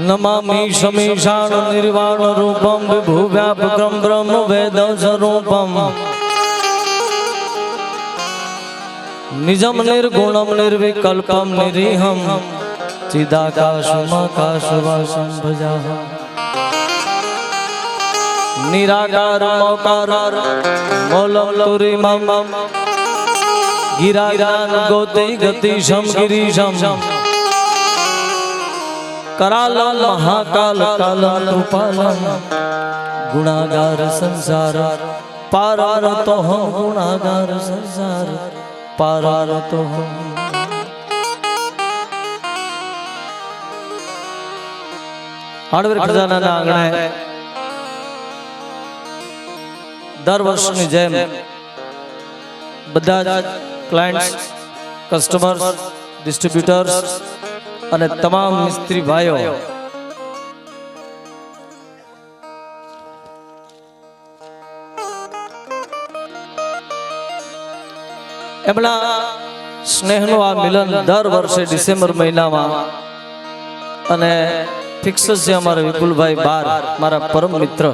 નમામિ સમીશાણ નિર્વાણ રૂપમ વિભુવ્યાપકમ બ્રહ્મ વેદ સ્વરૂપમ નિજમ નિર્ગુણમ નિર્વિકલ્પમ નિરીહમ ચિદાકાશમાકાશવાસમ ભજાહ નિરાકાર મોકાર મોલમ તુરીમમ ગિરાગાન ગોતે ગતિશમ ગિરીશમ કરાલમ મહાકાલ કાલ કૃપાલમ ગુણાગાર સંસાર પારારતો હમ ગુણાગાર સંસાર પારારતો હમ હાર્ડવેર ખજાનાના આંગણે દર વર્ષની જેમ બધા જ ક્લાયન્ટ કસ્ટમર્સ ડિસ્ટ્રીબ્યુટર્સ અને તમામ મિસ્ત્રી ભાઈઓ, એમના સ્નેહનું આ મિલન દર વર્ષે ડિસેમ્બર મહિનામાં અને ફિક્સ છે અમારા વિપુલભાઈ બાર, મારા પરમ મિત્ર.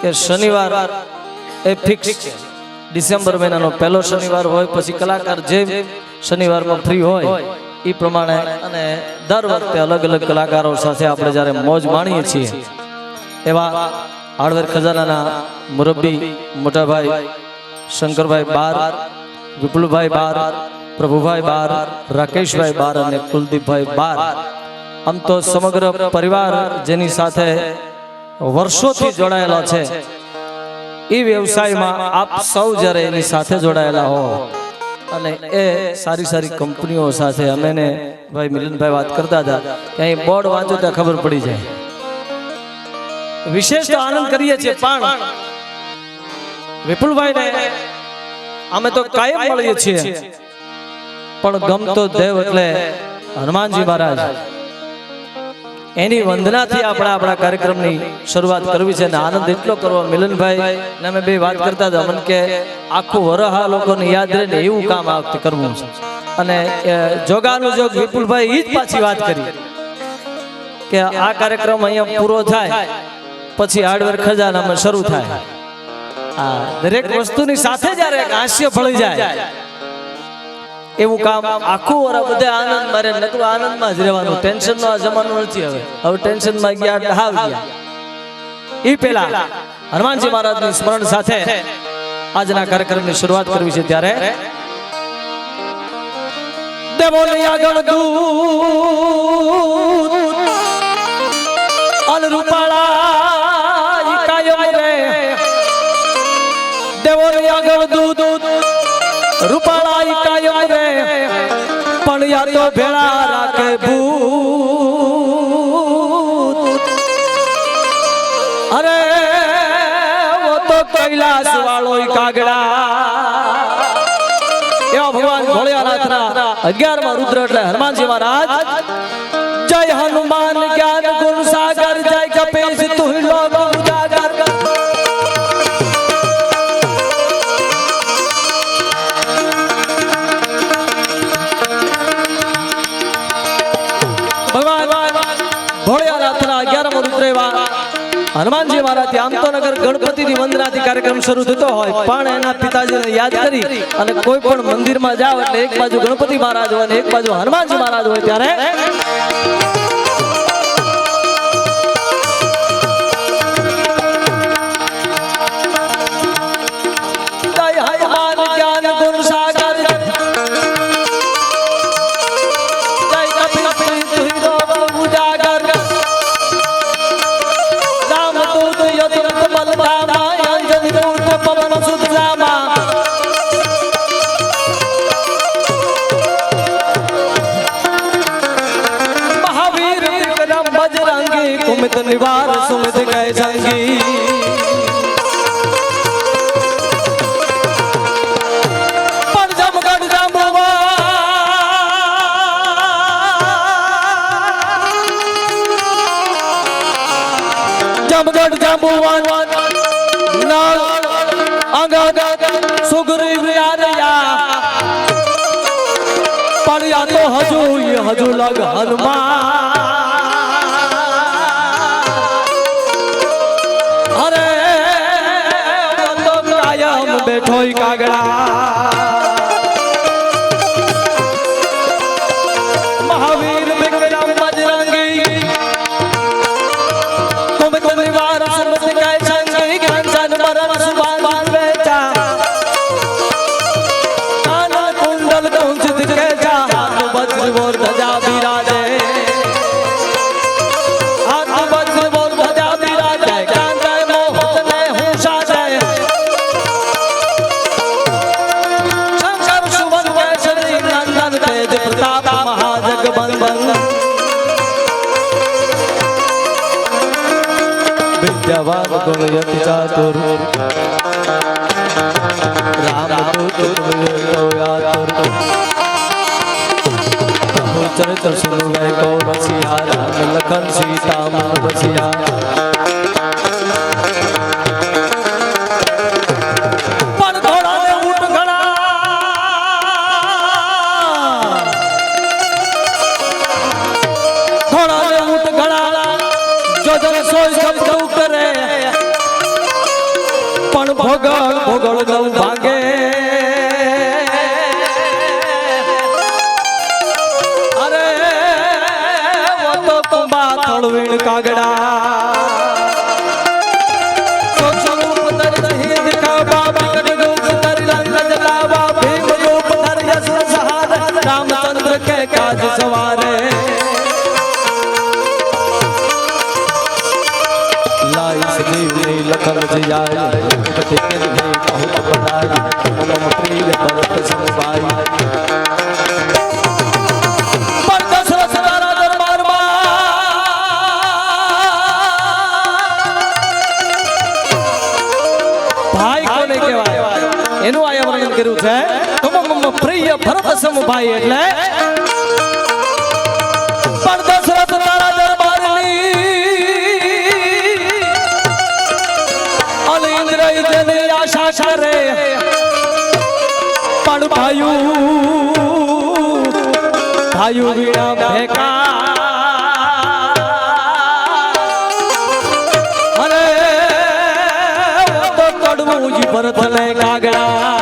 કે શનિવાર એ ફિક્સ ડિસેમ્બર મહિનાનો પહેલો શનિવાર હોય, પછી કલાકાર જે શનિવારમાં ફ્રી હોય, એ પ્રમાણે અને દર વખતે અલગ અલગ કલાકારો સાથે આપણે જ્યારે મોજ માણીએ છીએ, એવા હાર્ડવેર ખજાનાના મુરબ્બી મોટાભાઈ શંકરભાઈ બાર, વિપુલભાઈ બાર, પ્રભુભાઈ બાર, રાકેશભાઈ બાર અને કુલદીપભાઈ બાર. આમ તો સમગ્ર પરિવાર જેની સાથે વર્ષોથી જોડાયેલા છે, એ વ્યવસાયમાં આપ સૌ જ્યારે એની સાથે જોડાયેલા હો અને એ સારી સારી કંપનીઓ સાથે અમે ભાઈ મિલનભાઈ વાત કરતા હતા કે બોર્ડ વાંચો ત્યાં ખબર પડી જાય. વિશેષ આનંદ કરીએ છીએ, પણ વિપુલભાઈ અમે તો કાયમ મળીએ છીએ. પણ ગમતો દેવ એટલે હનુમાનજી મહારાજ. એની વંદનાથી આપણે આપણા કાર્યક્રમની શરૂઆત કરવી છે અને આનંદ એટલો કરવો. મિલનભાઈ અમે બે વાત કરતા હતા. મને કે, આખું વરહ આ લોકોને યાદ રહે ને એવું કામ આ વખતે કરવું છે. અને જોગાનું જોગ વિપુલભાઈ એ જ પાછી વાત કરી કે આ કાર્યક્રમ અહીંયા પૂરો થાય, પછી હાર્ડવેર ખજાનામાં શરૂ થાય. આ દરેક વસ્તુની સાથે જ્યારે હાસ્ય ફળી જાય એવું કામ આખું વર બધે આનંદ મારે નકરું આનંદમાં જ રહેવાનું. ટેન્શન નો આ જમાનો નથી હવે. હવે ટેન્શનમાં ગયા એટલે ગયા. એ પેલા હનુમાનજી મહારાજની સ્મરણ સાથે આજના કાર્યક્રમની શરૂઆત કરવી છે ત્યારે દેવોની આગળ દૂત અન રૂપાળા ઈ કાયમ રે. દેવોની આગળ દૂત ભેળા રાખે ભૂત. અરે ઓ તો કૈલાસ વાળો કાગડા. એવા ભગવાન ભોળિયાનાથના અગિયારમાં રુદ્ર એટલે હનુમાનજી મહારાજ. હનુમાનજી મહારાજ આમ તો નગર ગણપતિની વંદનાથી કાર્યક્રમ શરૂ થતો હોય, પણ એના પિતાજીને યાદ કરી અને કોઈ પણ મંદિરમાં જાવ એટલે એક બાજુ ગણપતિ મહારાજ હોય અને એક બાજુ હનુમાનજી મહારાજ હોય ત્યારે સુમિત પણ જમગઢ જાંબુવા જમગઢ જાંબુવાન નળ અંગદ સુગ્રીવ પણ પડ્યા તો હજુ હજુ લગ હનુમાન અરે હું તો કાયમ બેઠો ઈ કાગડા তোর કર્યું છે પ્રિય ભરત સમભાઈ એટલે પણ દશરથ તારા દરબારની ઇન્દ્ર આશા કરે પણ ભાયું ભાયું વીણા ભેગા. અરે તો કડવું જી ભરત ને કાગડા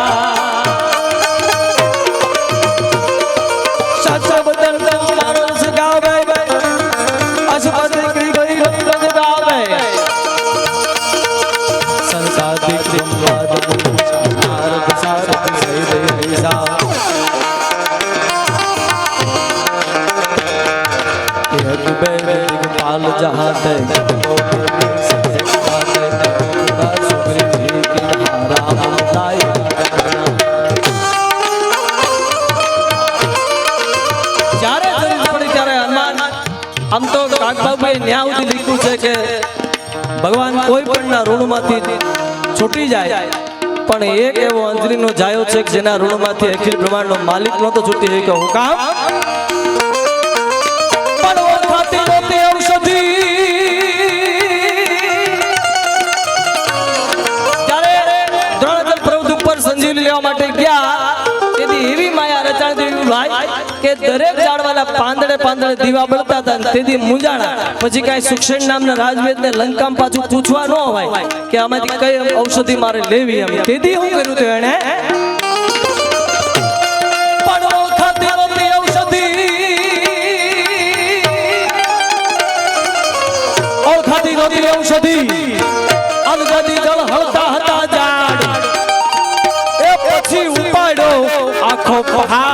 ન્યા સુધી લીધું છે કે ભગવાન કોઈ પણના ઋણમાંથી છૂટી જાય. પણ એક એવો અંજલીનો જાયો છે કે જેના ઋણમાંથી અખિલ બ્રહ્માંડનો માલિક નહોતો છૂટી હોય કે હું કામ? પણ ઓળખાતી લેવા માટે ગયા. ભાઈ, કે દરેક ઝાડવાના પાંદડે પાંદડે દીવા બળતા હતા તેથી મુંજાણા પછી કાંઈ સુક્ષેણ નામના રાજવેદને લંકામ પાછું પૂછવા ન હોય કે આમાંથી કઈ ઔષધિ મારે લેવી એમ. તેથી હું કર્યું હતું એને? ઓળખાતી નહોતી ઔષધિ. અનગદી જળ હળતા હતા ઝાડ. એ પછી ઉપાડ્યો આખો પહાડ.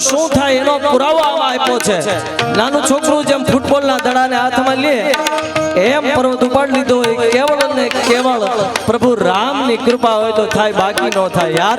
શું થાય એનો પુરાવો આપ્યો છે? નાનું છોકરું જેમ ફૂટબોલના દડાને હાથમાં લે, એમ પર્વત ઉપાડી લીધો હોય, કેવળ ને કેવળ પ્રભુ રામની કૃપા હોય તો થાય, બાકી ન થાય, યાર.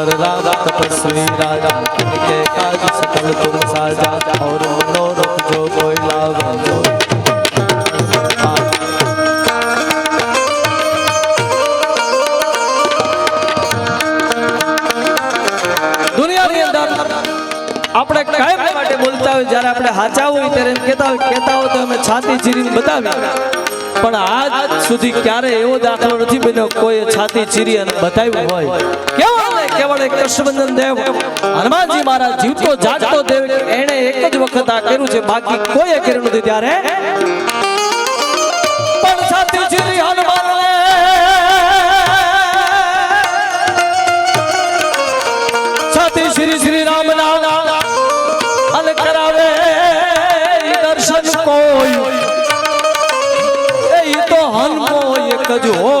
पर राम तपस्वी राजा के काज सकल तुम साजा और मनोरथ जो कोई लावे जो દુનિયાની અંદર આપણે કાયમ માટે બોલતા હોય જ્યારે આપણે હાચા હોય ત્યારે એમ કહેતા હોય કહેતા હોય તો અમે છાતી ચીરીને બતાવી પણ આજ સુધી ક્યારે એવો દાખલો નથી બન્યો કોઈ છાતી ચીરી અને બતાવ્યું હોય કેવળ એક કૃષ્ણબંધન દેવ. હનુમાનજી મહારાજ જીવતો જાગતો દેવ. એને એક જ વખત આ કર્યું છે. બાકી કોઈએ કર્યું નથી ત્યારે. પણ સાથી શ્રી હનુમાન સાથી શ્રી શ્રી રામ અને કરાવે દર્શન કોઈ. એ તો હનમો એક જ હોય.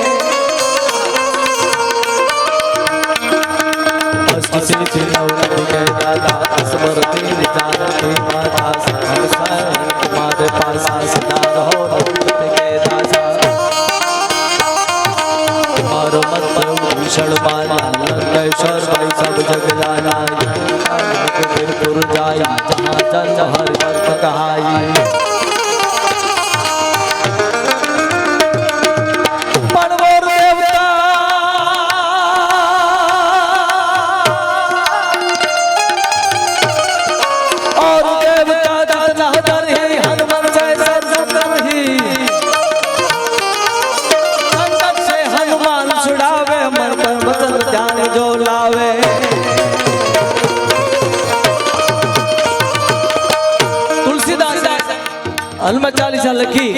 गिरपुर जाई जहाँ जन हरि भक्त कहाई ચાલીસા લખી.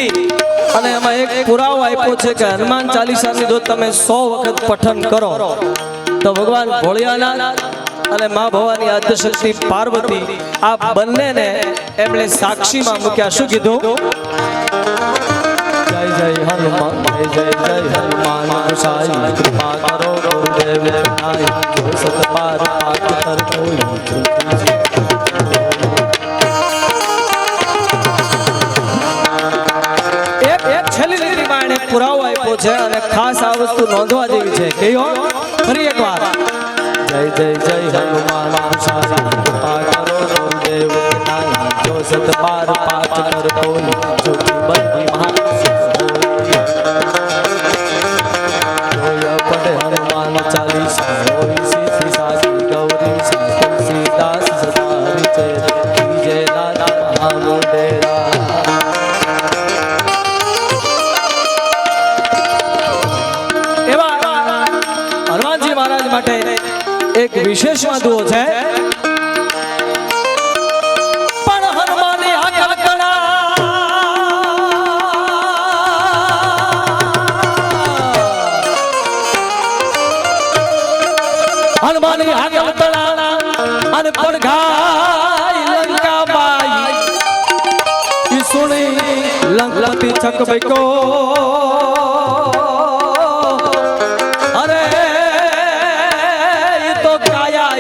અને એમાં એક પુરાવો આપ્યો છે કે હનુમાન ચાલીસાની જો તમે સો વખત પઠન કરો, તો ભગવાન ભોળિયાનાથ અને મા ભવાની આદ્યશક્તિ પાર્વતી આ બંનેને એમણે સાક્ષીમાં મૂક્યા. શું કીધું? જય જય હનુમાન, જય જય હનુમાન, સાઈ કૃપા કરો દેવ સતપાર પાક કર છે અને ખાસ આ વસ્તુ નોંધવા જેવી છે. કયો ફરી એકવાર. જય જય જય હનુમાન નાય જો સતપાર પાક કર કોઈ મારી આગળ તળાણા અને પડઘાઈ લંકાબાઈ. ઈ સુણી લંકલતી છકબકો અરે ઈ તો કાયા